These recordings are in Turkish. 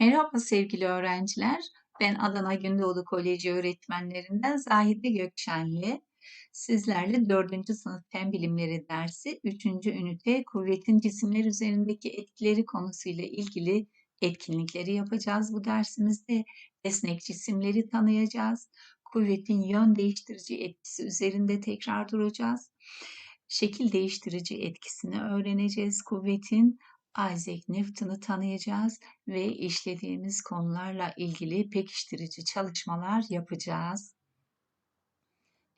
Merhaba sevgili öğrenciler. Ben Adana Gündoğdu Koleji öğretmenlerinden Zahide Gökşenli. Sizlerle 4. sınıf Fen Bilimleri dersi 3. ünite kuvvetin cisimler üzerindeki etkileri konusuyla ilgili etkinlikleri yapacağız bu dersimizde. Esnek cisimleri tanıyacağız. Kuvvetin yön değiştirici etkisi üzerinde tekrar duracağız. Şekil değiştirici etkisini öğreneceğiz kuvvetin. Isaac Newton'u tanıyacağız ve işlediğimiz konularla ilgili pekiştirici çalışmalar yapacağız.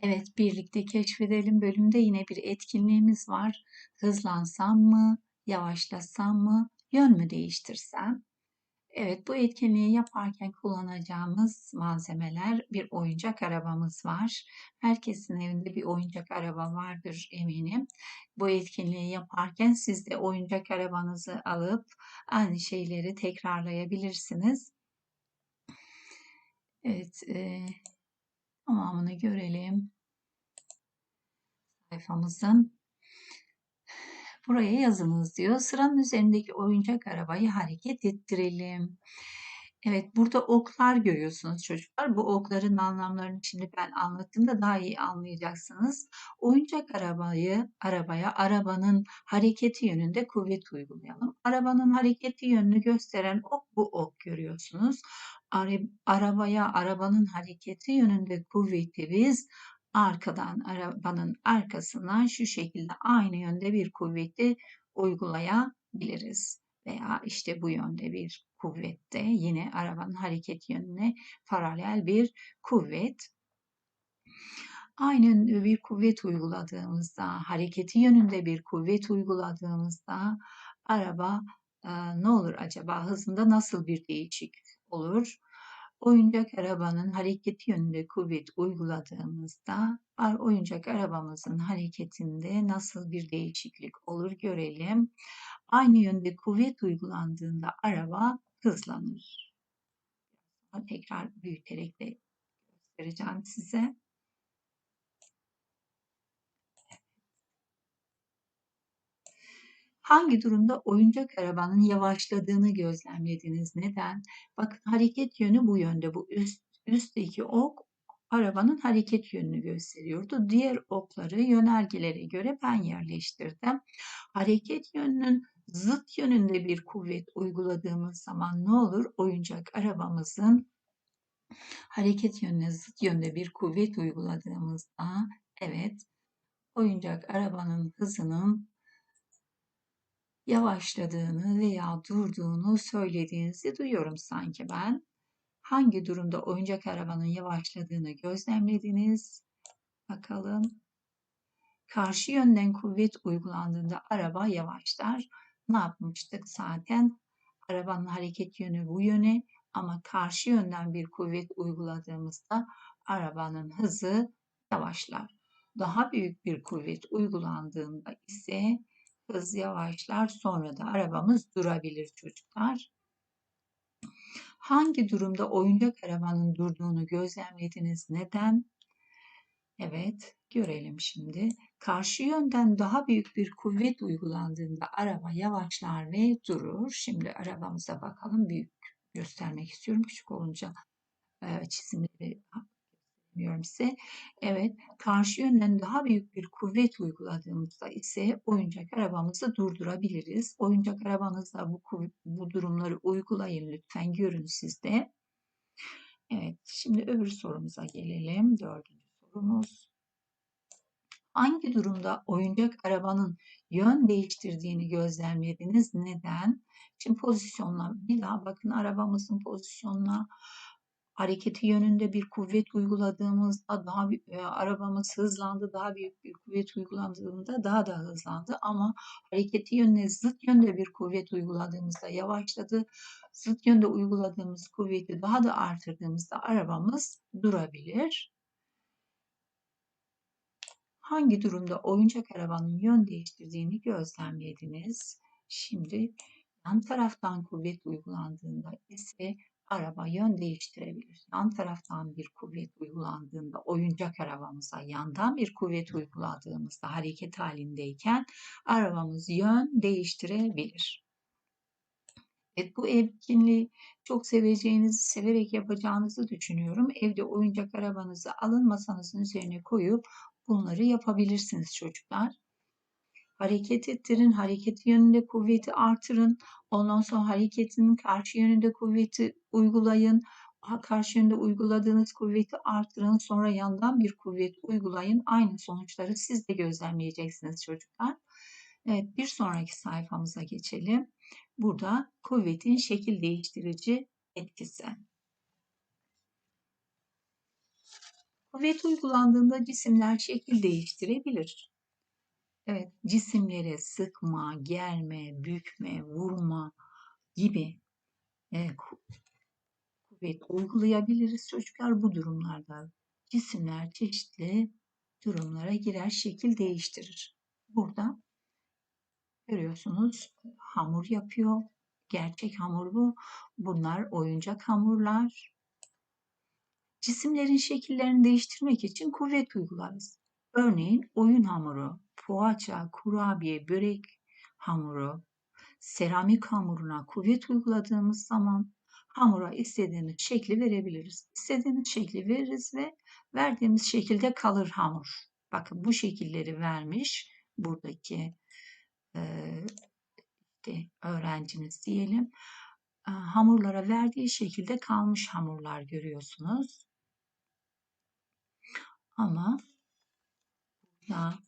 Evet, birlikte keşfedelim bölümde yine bir etkinliğimiz var. Hızlansam mı, yavaşlasam mı, yön mü değiştirsem? Evet, bu etkinliği yaparken kullanacağımız malzemeler bir oyuncak arabamız var. Herkesin evinde bir oyuncak araba vardır eminim. Bu etkinliği yaparken siz de oyuncak arabanızı alıp aynı şeyleri tekrarlayabilirsiniz. Evet, e, tamamını görelim. Sayfamızın buraya yazınız diyor. Sıranın üzerindeki oyuncak arabayı hareket ettirelim. Evet, burada oklar görüyorsunuz çocuklar. Bu okların anlamlarını şimdi ben anlattığımda daha iyi anlayacaksınız. Oyuncak arabayı, arabaya arabanın hareketi yönünde kuvvet uygulayalım. Arabanın hareketi yönünü gösteren ok bu ok görüyorsunuz. Arabaya, arabanın hareketi yönünde kuvveti biz arkadan, arabanın arkasından şu şekilde aynı yönde bir kuvveti uygulayabiliriz veya işte bu yönde bir kuvvette yine arabanın hareket yönüne paralel bir kuvvet. Aynı bir kuvvet uyguladığımızda, hareketi yönünde bir kuvvet uyguladığımızda araba e, ne olur acaba? Hızında nasıl bir değişiklik olur? Oyuncak arabanın hareket yönünde kuvvet uyguladığımızda oyuncak arabamızın hareketinde nasıl bir değişiklik olur görelim. Aynı yönde kuvvet uygulandığında araba hızlanır. Tekrar büyüterek de göstereceğim size. Hangi durumda oyuncak arabanın yavaşladığını gözlemlediniz? Neden? Bakın hareket yönü bu yönde. Bu üst, üstteki ok arabanın hareket yönünü gösteriyordu. Diğer okları yönergelere göre ben yerleştirdim. Hareket yönünün zıt yönünde bir kuvvet uyguladığımız zaman ne olur? Oyuncak arabamızın hareket yönüne zıt yönde bir kuvvet uyguladığımızda evet oyuncak arabanın hızının yavaşladığını veya durduğunu söylediğinizi duyuyorum sanki ben. Hangi durumda oyuncak arabanın yavaşladığını gözlemlediniz? Bakalım. Karşı yönden kuvvet uygulandığında araba yavaşlar. Ne yapmıştık zaten? Arabanın hareket yönü bu yöne ama karşı yönden bir kuvvet uyguladığımızda arabanın hızı yavaşlar. Daha büyük bir kuvvet uygulandığında ise hız yavaşlar sonra da arabamız durabilir çocuklar. Hangi durumda oyuncak arabanın durduğunu gözlemlediniz? Neden? Evet, görelim şimdi. Karşı yönden daha büyük bir kuvvet uygulandığında araba yavaşlar ve durur. Şimdi arabamıza bakalım. Büyük göstermek istiyorum. Küçük olunca çizimleri bilmiyorum size. Evet, karşı yönden daha büyük bir kuvvet uyguladığımızda ise oyuncak arabamızı durdurabiliriz. Oyuncak arabanızda bu, bu durumları uygulayın lütfen. Görün siz de. Evet, şimdi öbür sorumuza gelelim. Dördüncü sorumuz. Hangi durumda oyuncak arabanın yön değiştirdiğini gözlemlediniz? Neden? Şimdi pozisyonla bir daha bakın arabamızın pozisyonuna hareketi yönünde bir kuvvet uyguladığımızda daha e, arabamız hızlandı, daha büyük bir kuvvet uygulandığında daha da hızlandı ama hareketi yönüne zıt yönde bir kuvvet uyguladığımızda yavaşladı. Zıt yönde uyguladığımız kuvveti daha da artırdığımızda arabamız durabilir. Hangi durumda oyuncak arabanın yön değiştirdiğini gözlemlediniz? Şimdi yan taraftan kuvvet uygulandığında ise araba yön değiştirebilir. Yan taraftan bir kuvvet uygulandığında oyuncak arabamıza yandan bir kuvvet uyguladığımızda hareket halindeyken arabamız yön değiştirebilir. Evet, bu etkinliği çok seveceğinizi, severek yapacağınızı düşünüyorum. Evde oyuncak arabanızı alın, masanızın üzerine koyup bunları yapabilirsiniz çocuklar. Hareket ettirin, hareket yönünde kuvveti artırın. Ondan sonra hareketin karşı yönünde kuvveti uygulayın. Karşı yönde uyguladığınız kuvveti artırın. Sonra yandan bir kuvvet uygulayın. Aynı sonuçları siz de gözlemleyeceksiniz çocuklar. Evet, bir sonraki sayfamıza geçelim. Burada kuvvetin şekil değiştirici etkisi. Kuvvet uygulandığında cisimler şekil değiştirebilir. Evet, cisimlere sıkma, germe, bükme, vurma gibi kuvvet uygulayabiliriz çocuklar bu durumlarda. Cisimler çeşitli durumlara girer, şekil değiştirir. Burada görüyorsunuz hamur yapıyor. Gerçek hamur bu. Bunlar oyuncak hamurlar. Cisimlerin şekillerini değiştirmek için kuvvet uygularız. Örneğin oyun hamuru, poğaça, kurabiye, börek hamuru, seramik hamuruna kuvvet uyguladığımız zaman hamura istediğimiz şekli verebiliriz. İstediğimiz şekli veririz ve verdiğimiz şekilde kalır hamur. Bakın bu şekilleri vermiş buradaki e, öğrencimiz diyelim. E, hamurlara verdiği şekilde kalmış hamurlar görüyorsunuz. Ama ya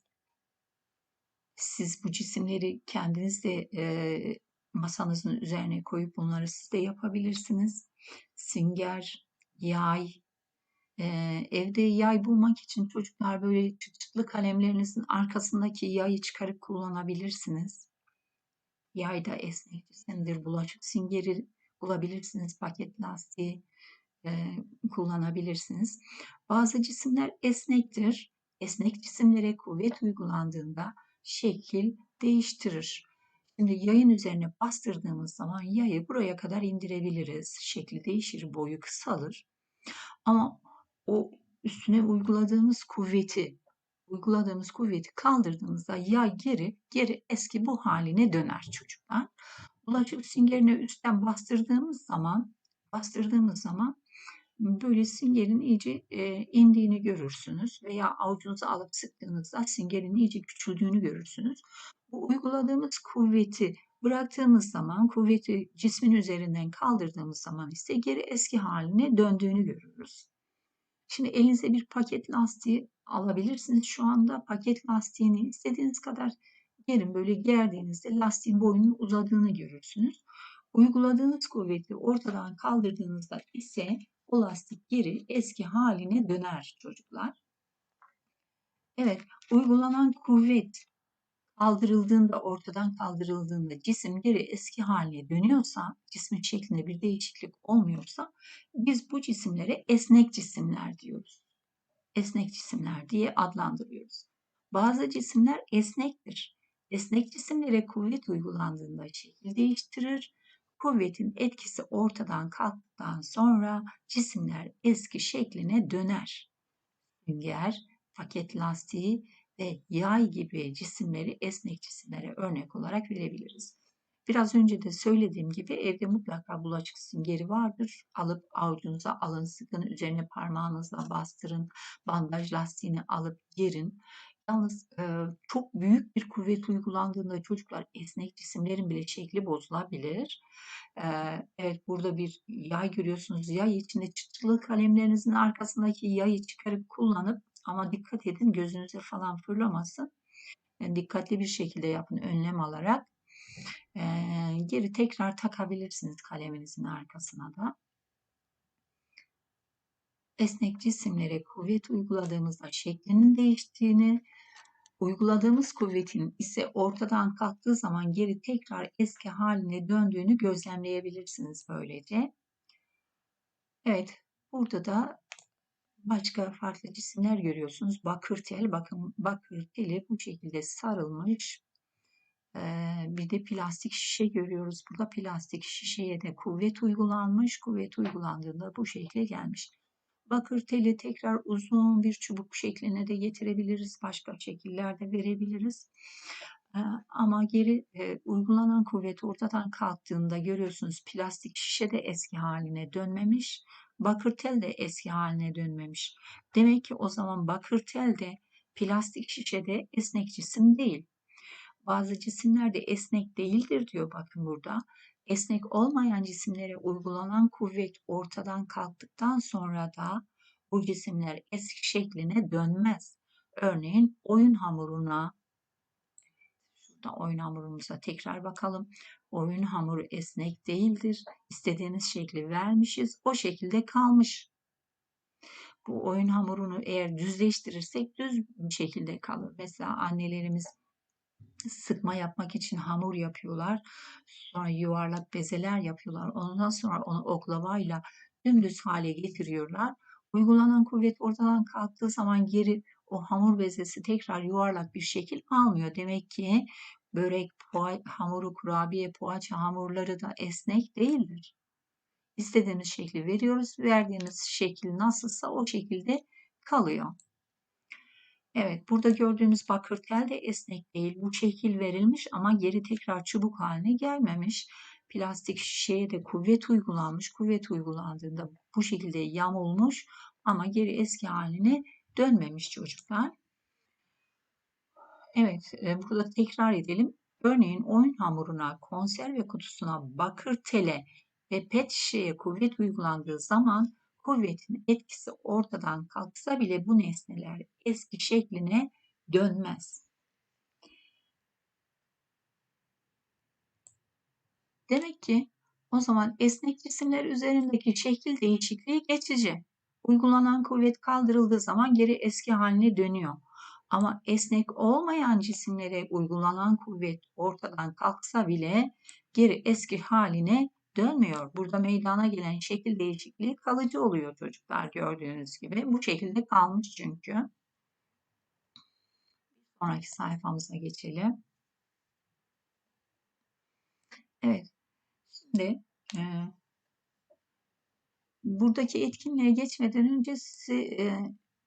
siz bu cisimleri kendiniz de e, masanızın üzerine koyup bunları siz de yapabilirsiniz. Sünger, yay, e, evde yay bulmak için çocuklar böyle çıt çıtlı kalemlerinizin arkasındaki yayı çıkarıp kullanabilirsiniz. Yay da esnek cisimdir. Bulaşık süngeri bulabilirsiniz. Paket lastiği e, kullanabilirsiniz. Bazı cisimler esnektir. Esnek cisimlere kuvvet uygulandığında şekil değiştirir. Şimdi yayın üzerine bastırdığımız zaman yayı buraya kadar indirebiliriz. Şekli değişir, boyu kısalır. Ama o üstüne uyguladığımız kuvveti, uyguladığımız kuvveti kaldırdığımızda yay geri, geri eski bu haline döner çocuklar. Bulaşık süngerine üstten bastırdığımız zaman, bastırdığımız zaman böyle süngerin iyice e, indiğini görürsünüz veya avucunuza alıp sıktığınızda süngerin iyice küçüldüğünü görürsünüz. Bu uyguladığımız kuvveti bıraktığımız zaman, kuvveti cismin üzerinden kaldırdığımız zaman ise geri eski haline döndüğünü görürüz. Şimdi elinize bir paket lastiği alabilirsiniz. Şu anda paket lastiğini istediğiniz kadar gerin böyle gerdiğinizde lastiğin boyunun uzadığını görürsünüz. Uyguladığınız kuvveti ortadan kaldırdığınızda ise o lastik geri eski haline döner çocuklar. Evet, uygulanan kuvvet kaldırıldığında, ortadan kaldırıldığında cisim geri eski haline dönüyorsa, cismin şeklinde bir değişiklik olmuyorsa biz bu cisimlere esnek cisimler diyoruz. Esnek cisimler diye adlandırıyoruz. Bazı cisimler esnektir. Esnek cisimlere kuvvet uygulandığında şekil değiştirir. Kuvvetin etkisi ortadan kalktıktan sonra cisimler eski şekline döner. Sünger, paket lastiği ve yay gibi cisimleri esnek cisimlere örnek olarak verebiliriz. Biraz önce de söylediğim gibi evde mutlaka bulaşık süngeri vardır. Alıp avucunuza alın, sıkın, üzerine parmağınızla bastırın, bandaj lastiğini alıp gerin. Yalnız e, çok büyük bir kuvvet uygulandığında çocuklar esnek cisimlerin bile şekli bozulabilir. E, evet burada bir yay görüyorsunuz. Yay içinde çıtılı kalemlerinizin arkasındaki yayı çıkarıp kullanıp ama dikkat edin gözünüze falan fırlamasın. Yani dikkatli bir şekilde yapın önlem alarak. E, geri tekrar takabilirsiniz kaleminizin arkasına da. Esnek cisimlere kuvvet uyguladığımızda şeklinin değiştiğini, uyguladığımız kuvvetin ise ortadan kalktığı zaman geri tekrar eski haline döndüğünü gözlemleyebilirsiniz böylece. Evet, burada da başka farklı cisimler görüyorsunuz. Bakır tel, bakın bakır teli bu şekilde sarılmış. Ee, bir de plastik şişe görüyoruz. Burada plastik şişeye de kuvvet uygulanmış. Kuvvet uygulandığında bu şekle gelmiş. Bakır teli tekrar uzun bir çubuk şekline de getirebiliriz. Başka şekillerde verebiliriz. Ee, ama geri e, uygulanan kuvvet ortadan kalktığında görüyorsunuz plastik şişe de eski haline dönmemiş, bakır tel de eski haline dönmemiş. Demek ki o zaman bakır tel de plastik şişede esnek cisim değil. Bazı cisimler de esnek değildir diyor bakın burada. Esnek olmayan cisimlere uygulanan kuvvet ortadan kalktıktan sonra da bu cisimler eski şekline dönmez. Örneğin oyun hamuruna Şurada oyun hamurumuza tekrar bakalım. Oyun hamuru esnek değildir. İstediğiniz şekli vermişiz. O şekilde kalmış. Bu oyun hamurunu eğer düzleştirirsek düz bir şekilde kalır. Mesela annelerimiz sıkma yapmak için hamur yapıyorlar. Sonra yuvarlak bezeler yapıyorlar. Ondan sonra onu oklavayla dümdüz hale getiriyorlar. Uygulanan kuvvet ortadan kalktığı zaman geri o hamur bezesi tekrar yuvarlak bir şekil almıyor. Demek ki börek, poğaça, hamuru, kurabiye, poğaça hamurları da esnek değildir. İstediğimiz şekli veriyoruz. Verdiğimiz şekil nasılsa o şekilde kalıyor. Evet, burada gördüğünüz bakır tel de esnek değil. Bu şekil verilmiş ama geri tekrar çubuk haline gelmemiş. Plastik şişeye de kuvvet uygulanmış. Kuvvet uygulandığında bu şekilde yamulmuş ama geri eski haline dönmemiş çocuklar. Evet, e, burada tekrar edelim. Örneğin oyun hamuruna, konserve kutusuna, bakır tele ve pet şişeye kuvvet uygulandığı zaman kuvvetin etkisi ortadan kalksa bile bu nesneler eski şekline dönmez. Demek ki o zaman esnek cisimler üzerindeki şekil değişikliği geçici. Uygulanan kuvvet kaldırıldığı zaman geri eski haline dönüyor. Ama esnek olmayan cisimlere uygulanan kuvvet ortadan kalksa bile geri eski haline dönmüyor. Burada meydana gelen şekil değişikliği kalıcı oluyor çocuklar gördüğünüz gibi. Bu şekilde kalmış çünkü. Sonraki sayfamıza geçelim. Evet. Şimdi e, buradaki etkinliğe geçmeden önce size e,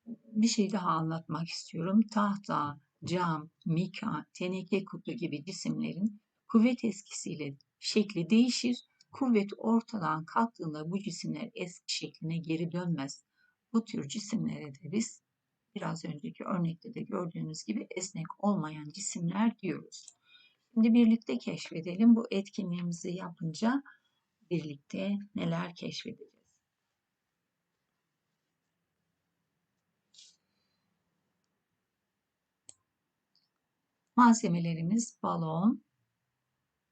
bir şey daha anlatmak istiyorum. Tahta, cam, mika, teneke kutu gibi cisimlerin kuvvet eskisiyle şekli değişir. Kuvvet ortadan kalktığında bu cisimler eski şekline geri dönmez. Bu tür cisimlere de biz biraz önceki örnekte de gördüğünüz gibi esnek olmayan cisimler diyoruz. Şimdi birlikte keşfedelim. Bu etkinliğimizi yapınca birlikte neler keşfedeceğiz. Malzemelerimiz balon,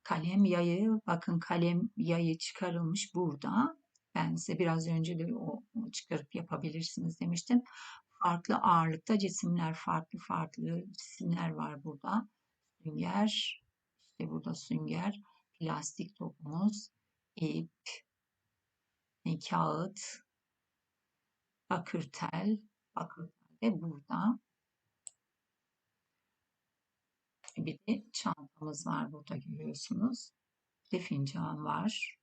kalem yayı. Bakın kalem yayı çıkarılmış burada. Ben size biraz önce de o çıkarıp yapabilirsiniz demiştim. Farklı ağırlıkta cisimler, farklı farklı cisimler var burada. Sünger, işte burada sünger, plastik topumuz, ip, kağıt, bakır tel, bakır tel de burada. Bir de çantamız var burada görüyorsunuz. Bir fincan var.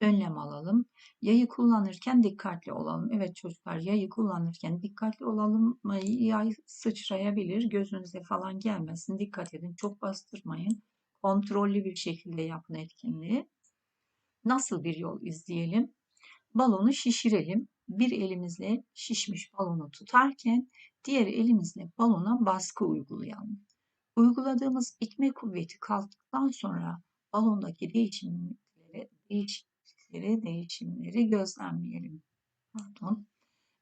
Önlem alalım. Yayı kullanırken dikkatli olalım. Evet çocuklar yayı kullanırken dikkatli olalım. Yay sıçrayabilir. Gözünüze falan gelmesin. Dikkat edin. Çok bastırmayın. Kontrollü bir şekilde yapın etkinliği. Nasıl bir yol izleyelim? Balonu şişirelim. Bir elimizle şişmiş balonu tutarken diğer elimizle balona baskı uygulayalım. Uyguladığımız itme kuvveti kalktıktan sonra balondaki değişimleri, değişiklikleri, değişimleri gözlemleyelim. Pardon.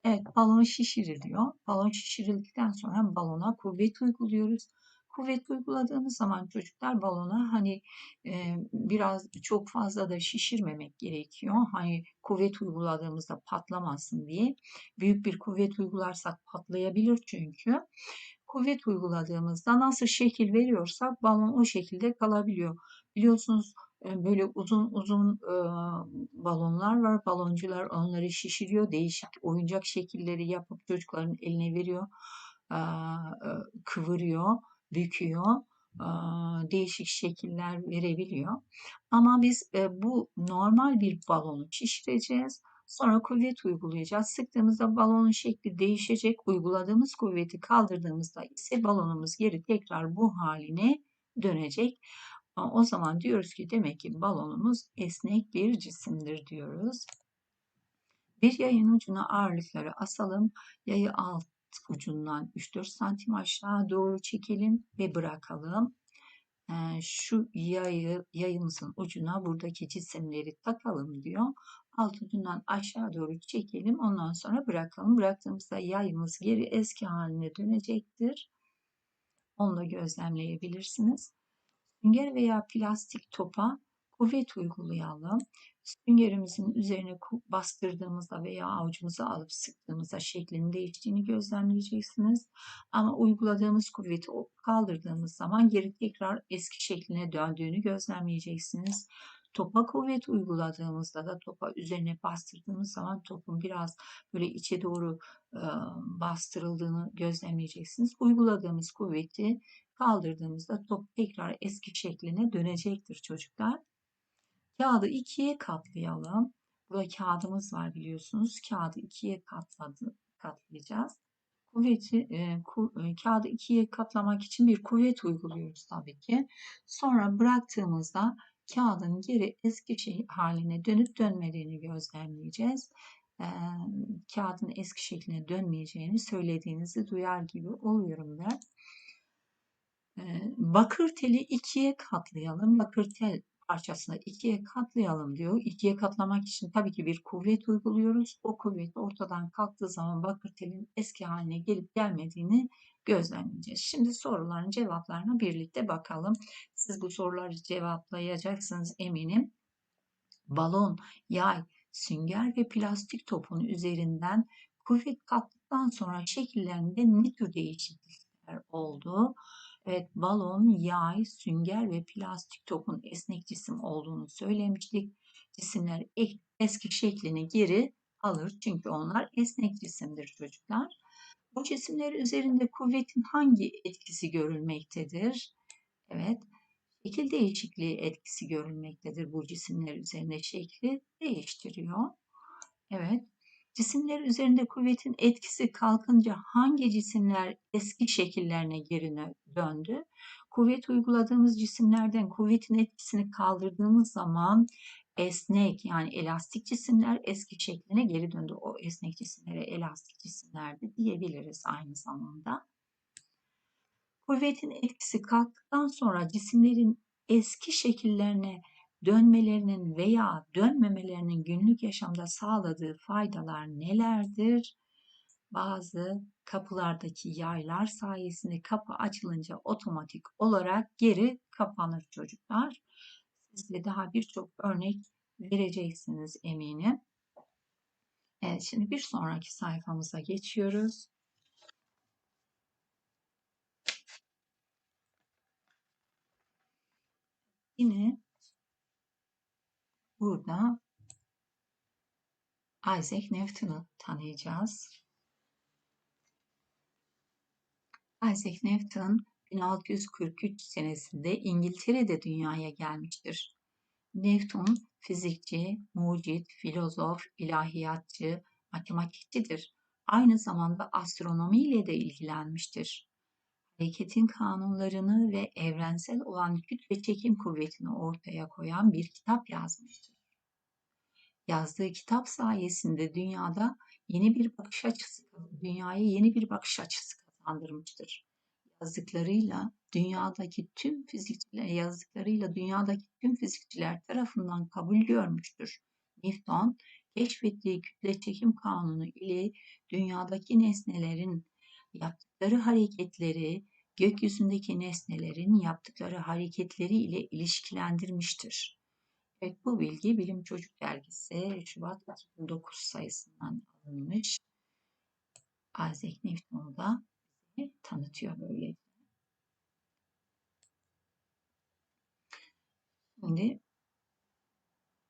Evet, balon şişiriliyor. Balon şişirildikten sonra balona kuvvet uyguluyoruz. Kuvvet uyguladığımız zaman çocuklar balona hani e, biraz çok fazla da şişirmemek gerekiyor. Hani kuvvet uyguladığımızda patlamasın diye. Büyük bir kuvvet uygularsak patlayabilir çünkü kuvvet uyguladığımızda nasıl şekil veriyorsak balon o şekilde kalabiliyor. Biliyorsunuz e, böyle uzun uzun e, balonlar var. Baloncular onları şişiriyor. Değişik oyuncak şekilleri yapıp çocukların eline veriyor. E, kıvırıyor, büküyor. Değişik şekiller verebiliyor. Ama biz bu normal bir balonu şişireceğiz. Sonra kuvvet uygulayacağız. Sıktığımızda balonun şekli değişecek. Uyguladığımız kuvveti kaldırdığımızda ise balonumuz geri tekrar bu haline dönecek. O zaman diyoruz ki demek ki balonumuz esnek bir cisimdir diyoruz. Bir yayın ucuna ağırlıkları asalım. Yayı alt ucundan 3-4 santim aşağı doğru çekelim ve bırakalım. Ee, şu yayı, yayımızın ucuna buradaki cisimleri takalım diyor. Alt ucundan aşağı doğru çekelim. Ondan sonra bırakalım. Bıraktığımızda yayımız geri eski haline dönecektir. Onu da gözlemleyebilirsiniz. Sünger veya plastik topa kuvvet uygulayalım. Süngerimizin üzerine bastırdığımızda veya avucumuza alıp sıktığımızda şeklinin değiştiğini gözlemleyeceksiniz. Ama uyguladığımız kuvveti kaldırdığımız zaman geri tekrar eski şekline döndüğünü gözlemleyeceksiniz. Topa kuvvet uyguladığımızda da topa üzerine bastırdığımız zaman topun biraz böyle içe doğru bastırıldığını gözlemleyeceksiniz. Uyguladığımız kuvveti kaldırdığımızda top tekrar eski şekline dönecektir çocuklar. Kağıdı ikiye katlayalım. Burada kağıdımız var biliyorsunuz. Kağıdı ikiye katladı, katlayacağız. Kuvveti, ku, kağıdı ikiye katlamak için bir kuvvet uyguluyoruz tabii ki. Sonra bıraktığımızda kağıdın geri eski şey haline dönüp dönmediğini gözlemleyeceğiz. Kağıdın eski şekline dönmeyeceğini söylediğinizi duyar gibi oluyorum ben. Bakır teli ikiye katlayalım. Bakır tel parçasını ikiye katlayalım diyor. İkiye katlamak için tabii ki bir kuvvet uyguluyoruz. O kuvvet ortadan kalktığı zaman bakır telin eski haline gelip gelmediğini gözlemleyeceğiz. Şimdi soruların cevaplarına birlikte bakalım. Siz bu soruları cevaplayacaksınız eminim. Balon, yay, sünger ve plastik topun üzerinden kuvvet kattıktan sonra şekillerinde ne tür değişiklikler oldu? Evet, balon, yay, sünger ve plastik topun esnek cisim olduğunu söylemiştik. Cisimler eski şeklini geri alır çünkü onlar esnek cisimdir çocuklar. Bu cisimler üzerinde kuvvetin hangi etkisi görülmektedir? Evet, şekil değişikliği etkisi görülmektedir. Bu cisimler üzerinde şekli değiştiriyor. Evet, Cisimler üzerinde kuvvetin etkisi kalkınca hangi cisimler eski şekillerine geri döndü? Kuvvet uyguladığımız cisimlerden kuvvetin etkisini kaldırdığımız zaman esnek yani elastik cisimler eski şekline geri döndü. O esnek cisimlere elastik cisimler de diyebiliriz aynı zamanda. Kuvvetin etkisi kalktıktan sonra cisimlerin eski şekillerine dönmelerinin veya dönmemelerinin günlük yaşamda sağladığı faydalar nelerdir? Bazı kapılardaki yaylar sayesinde kapı açılınca otomatik olarak geri kapanır çocuklar. Siz de daha birçok örnek vereceksiniz eminim. Evet şimdi bir sonraki sayfamıza geçiyoruz. Yine Burada Isaac Newton'u tanıyacağız. Isaac Newton 1643 senesinde İngiltere'de dünyaya gelmiştir. Newton fizikçi, mucit, filozof, ilahiyatçı, matematikçidir. Aynı zamanda astronomiyle de ilgilenmiştir. Hareketin kanunlarını ve evrensel olan kütle çekim kuvvetini ortaya koyan bir kitap yazmıştır yazdığı kitap sayesinde dünyada yeni bir bakış açısı, dünyaya yeni bir bakış açısı kazandırmıştır. Yazdıklarıyla dünyadaki tüm fizikçiler, yazdıklarıyla dünyadaki tüm fizikçiler tarafından kabul görmüştür. Newton, keşfettiği kütle çekim kanunu ile dünyadaki nesnelerin yaptıkları hareketleri, gökyüzündeki nesnelerin yaptıkları hareketleri ile ilişkilendirmiştir. Evet bu bilgi Bilim Çocuk Dergisi Şubat 2009 sayısından alınmış. Isaac Newton'u da tanıtıyor böyle. Şimdi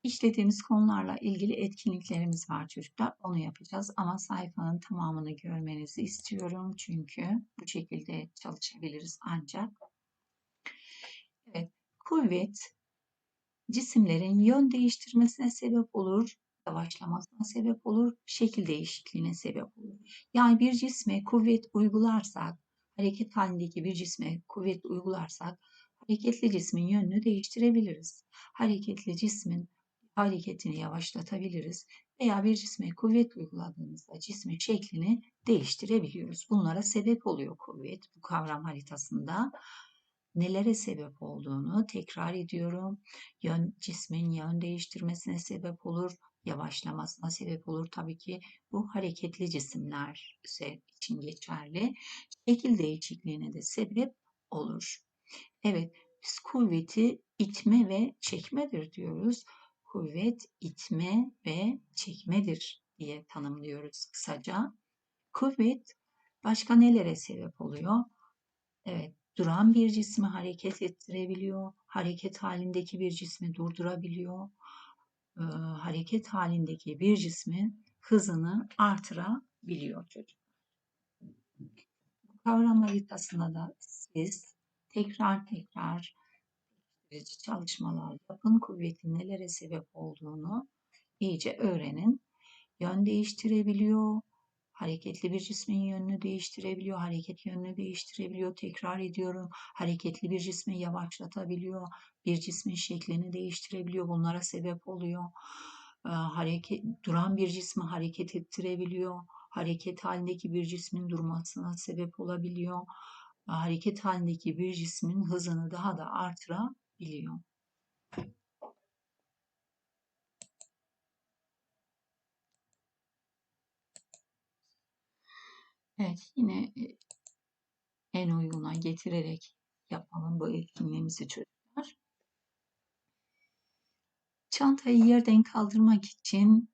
işlediğimiz konularla ilgili etkinliklerimiz var çocuklar. Onu yapacağız ama sayfanın tamamını görmenizi istiyorum. Çünkü bu şekilde çalışabiliriz ancak. Evet, kuvvet cisimlerin yön değiştirmesine sebep olur. Yavaşlamasına sebep olur, şekil değişikliğine sebep olur. Yani bir cisme kuvvet uygularsak, hareket halindeki bir cisme kuvvet uygularsak, hareketli cismin yönünü değiştirebiliriz. Hareketli cismin hareketini yavaşlatabiliriz veya bir cisme kuvvet uyguladığımızda cismin şeklini değiştirebiliyoruz. Bunlara sebep oluyor kuvvet bu kavram haritasında. Nelere sebep olduğunu tekrar ediyorum. Yön, cismin yön değiştirmesine sebep olur, yavaşlamasına sebep olur. Tabii ki bu hareketli cisimler için geçerli. Şekil değişikliğine de sebep olur. Evet, biz kuvveti itme ve çekmedir diyoruz kuvvet itme ve çekmedir diye tanımlıyoruz kısaca. Kuvvet başka nelere sebep oluyor? Evet, duran bir cismi hareket ettirebiliyor, hareket halindeki bir cismi durdurabiliyor, ee, hareket halindeki bir cismin hızını artırabiliyor çocuk. Bu kavram haritasında da siz tekrar tekrar çalışmalar yapın, kuvvetin nelere sebep olduğunu iyice öğrenin. Yön değiştirebiliyor, hareketli bir cismin yönünü değiştirebiliyor, hareket yönünü değiştirebiliyor. Tekrar ediyorum, hareketli bir cismi yavaşlatabiliyor, bir cismin şeklini değiştirebiliyor. Bunlara sebep oluyor. Hareket, duran bir cismi hareket ettirebiliyor. Hareket halindeki bir cismin durmasına sebep olabiliyor. Hareket halindeki bir cismin hızını daha da artırabiliyor Evet yine en uyguna getirerek yapalım bu etkinliğimizi çocuklar. Çantayı yerden kaldırmak için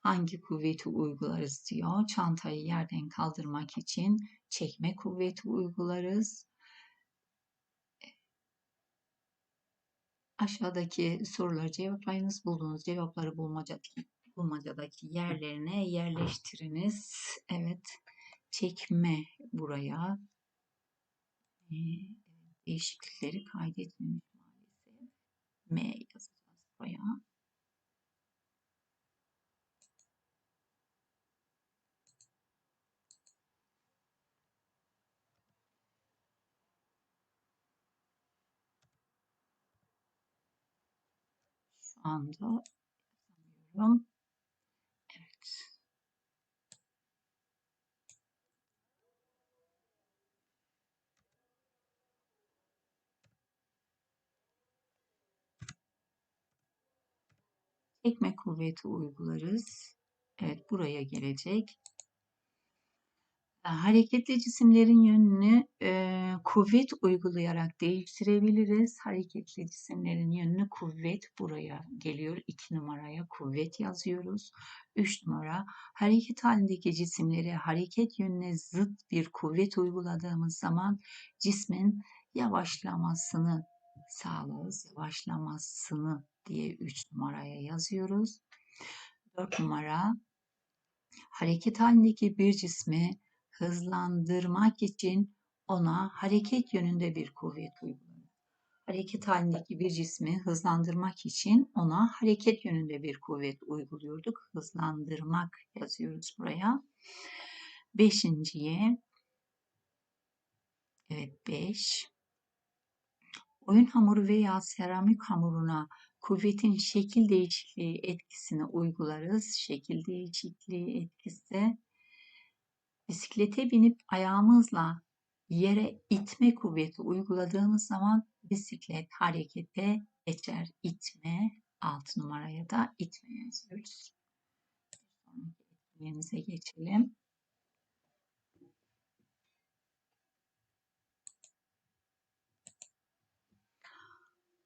hangi kuvveti uygularız diyor. Çantayı yerden kaldırmak için çekme kuvveti uygularız. Aşağıdaki soruları cevaplayınız. Bulduğunuz cevapları bulmacadaki, bulmacadaki yerlerine yerleştiriniz. Evet. Çekme buraya. Değişiklikleri kaydetmemiş maalesef. M yazacağız buraya. anda yazamıyorum. Çekme kuvveti uygularız. Evet buraya gelecek. Hareketli cisimlerin yönünü e, kuvvet uygulayarak değiştirebiliriz. Hareketli cisimlerin yönünü kuvvet buraya geliyor. 2 numaraya kuvvet yazıyoruz. 3 numara hareket halindeki cisimleri hareket yönüne zıt bir kuvvet uyguladığımız zaman cismin yavaşlamasını sağlarız. Yavaşlamasını diye 3 numaraya yazıyoruz. 4 numara hareket halindeki bir cismi hızlandırmak için ona hareket yönünde bir kuvvet uygulanır. Hareket halindeki bir cismi hızlandırmak için ona hareket yönünde bir kuvvet uyguluyorduk. Hızlandırmak yazıyoruz buraya. Beşinciye evet beş oyun hamuru veya seramik hamuruna kuvvetin şekil değişikliği etkisini uygularız. Şekil değişikliği etkisi Bisiklete binip ayağımızla yere itme kuvveti uyguladığımız zaman bisiklet harekete geçer. İtme 6 numaraya da itme yazıyoruz. Sonraki geçelim.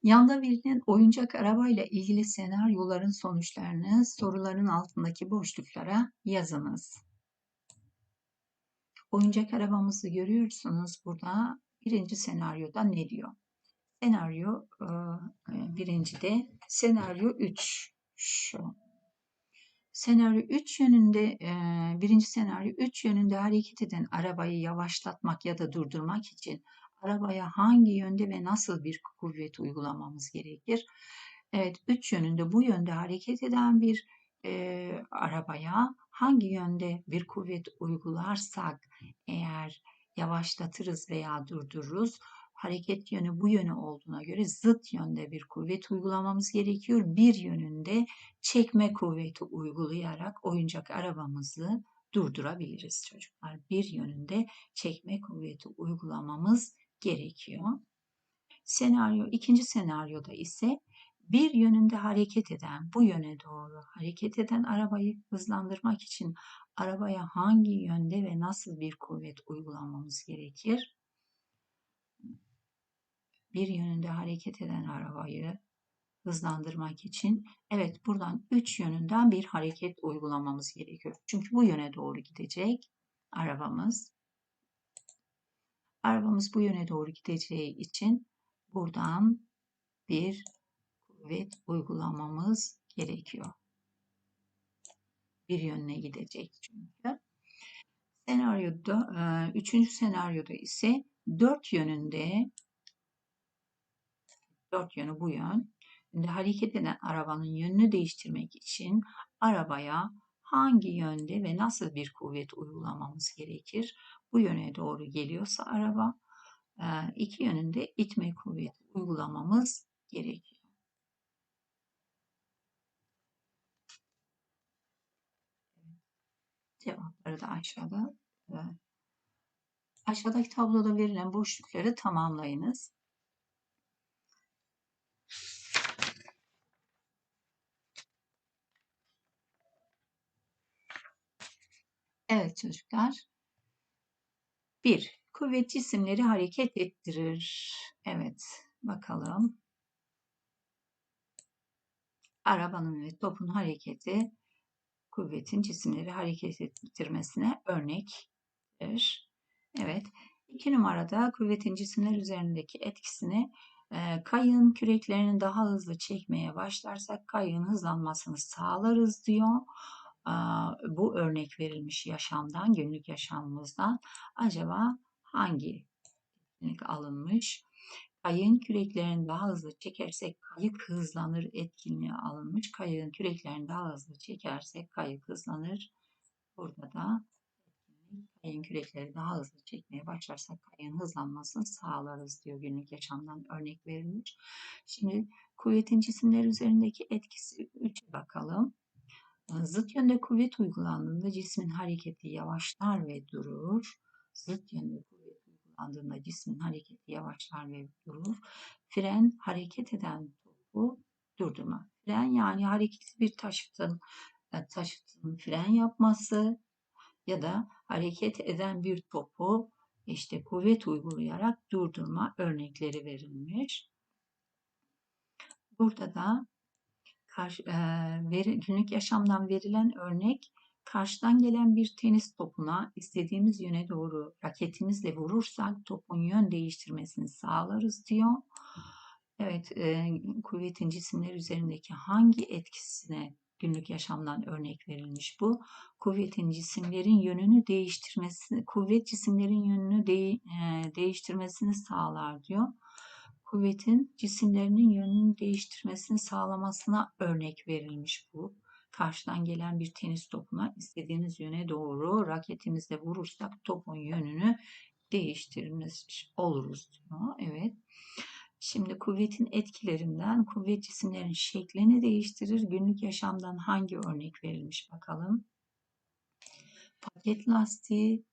Yanda verilen oyuncak arabayla ilgili senaryoların sonuçlarını soruların altındaki boşluklara yazınız. Oyuncak arabamızı görüyorsunuz burada. Birinci senaryoda ne diyor? Senaryo e, e, birinci de senaryo 3 şu. Senaryo 3 yönünde e, birinci senaryo 3 yönünde hareket eden arabayı yavaşlatmak ya da durdurmak için arabaya hangi yönde ve nasıl bir kuvvet uygulamamız gerekir? Evet, üç yönünde bu yönde hareket eden bir e, arabaya hangi yönde bir kuvvet uygularsak eğer yavaşlatırız veya durdururuz hareket yönü bu yöne olduğuna göre zıt yönde bir kuvvet uygulamamız gerekiyor. Bir yönünde çekme kuvveti uygulayarak oyuncak arabamızı durdurabiliriz çocuklar. Bir yönünde çekme kuvveti uygulamamız gerekiyor. Senaryo ikinci senaryoda ise bir yönünde hareket eden, bu yöne doğru hareket eden arabayı hızlandırmak için arabaya hangi yönde ve nasıl bir kuvvet uygulamamız gerekir? Bir yönünde hareket eden arabayı hızlandırmak için evet buradan üç yönünden bir hareket uygulamamız gerekiyor. Çünkü bu yöne doğru gidecek arabamız. Arabamız bu yöne doğru gideceği için buradan bir kuvvet uygulamamız gerekiyor. Bir yönüne gidecek çünkü. Senaryoda, üçüncü senaryoda ise dört yönünde dört yönü bu yön. Şimdi hareket eden arabanın yönünü değiştirmek için arabaya hangi yönde ve nasıl bir kuvvet uygulamamız gerekir? Bu yöne doğru geliyorsa araba iki yönünde itme kuvveti uygulamamız gerekiyor. Cevapları da aşağıda. Aşağıdaki tabloda verilen boşlukları tamamlayınız. Evet çocuklar. 1. Kuvvet cisimleri hareket ettirir. Evet bakalım. Arabanın ve topun hareketi kuvvetin cisimleri hareket ettirmesine örnektir. Evet. İki numarada kuvvetin cisimler üzerindeki etkisini e, kayığın küreklerini daha hızlı çekmeye başlarsak kayığın hızlanmasını sağlarız diyor. Bu örnek verilmiş yaşamdan, günlük yaşamımızdan. Acaba hangi alınmış? Kayığın küreklerini daha hızlı çekersek kayık hızlanır etkinliği alınmış. Kayığın küreklerini daha hızlı çekersek kayık hızlanır. Burada da kayığın kürekleri daha hızlı çekmeye başlarsak kayığın hızlanmasını sağlarız diyor günlük yaşamdan örnek verilmiş. Şimdi kuvvetin cisimler üzerindeki etkisi 3'e bakalım. Zıt yönde kuvvet uygulandığında cismin hareketi yavaşlar ve durur. Zıt yönde kuvvet uygulandığında cismin hareketi yavaşlar ve durur. Fren hareket eden topu durdurma. Fren yani hareketli bir taşıtın e, taşıtın fren yapması ya da hareket eden bir topu işte kuvvet uygulayarak durdurma örnekleri verilmiş. Burada da karşı, e, veri, günlük yaşamdan verilen örnek karşıdan gelen bir tenis topuna istediğimiz yöne doğru raketimizle vurursak topun yön değiştirmesini sağlarız diyor. Evet, e, kuvvetin cisimler üzerindeki hangi etkisine günlük yaşamdan örnek verilmiş bu. Kuvvetin cisimlerin yönünü değiştirmesi, kuvvet cisimlerin yönünü de, e, değiştirmesini sağlar diyor kuvvetin cisimlerinin yönünü değiştirmesini sağlamasına örnek verilmiş bu. Karşıdan gelen bir tenis topuna istediğimiz yöne doğru raketimizle vurursak topun yönünü değiştirmiş oluruz diyor. Evet. Şimdi kuvvetin etkilerinden kuvvet cisimlerin şeklini değiştirir. Günlük yaşamdan hangi örnek verilmiş bakalım. Paket lastiği,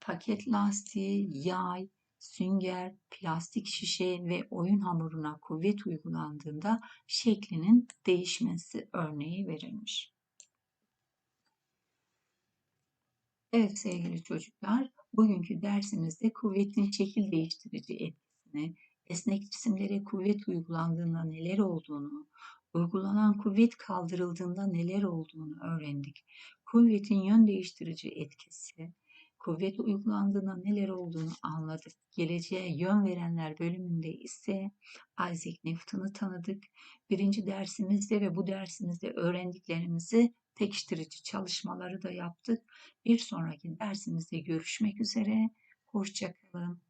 paket lastiği, yay, sünger, plastik şişe ve oyun hamuruna kuvvet uygulandığında şeklinin değişmesi örneği verilmiş. Evet sevgili çocuklar, bugünkü dersimizde kuvvetin şekil değiştirici etkisini, esnek cisimlere kuvvet uygulandığında neler olduğunu, uygulanan kuvvet kaldırıldığında neler olduğunu öğrendik. Kuvvetin yön değiştirici etkisi, kuvvet uygulandığında neler olduğunu anladık. Geleceğe yön verenler bölümünde ise Isaac Newton'u tanıdık. Birinci dersimizde ve bu dersimizde öğrendiklerimizi pekiştirici çalışmaları da yaptık. Bir sonraki dersimizde görüşmek üzere. Hoşçakalın.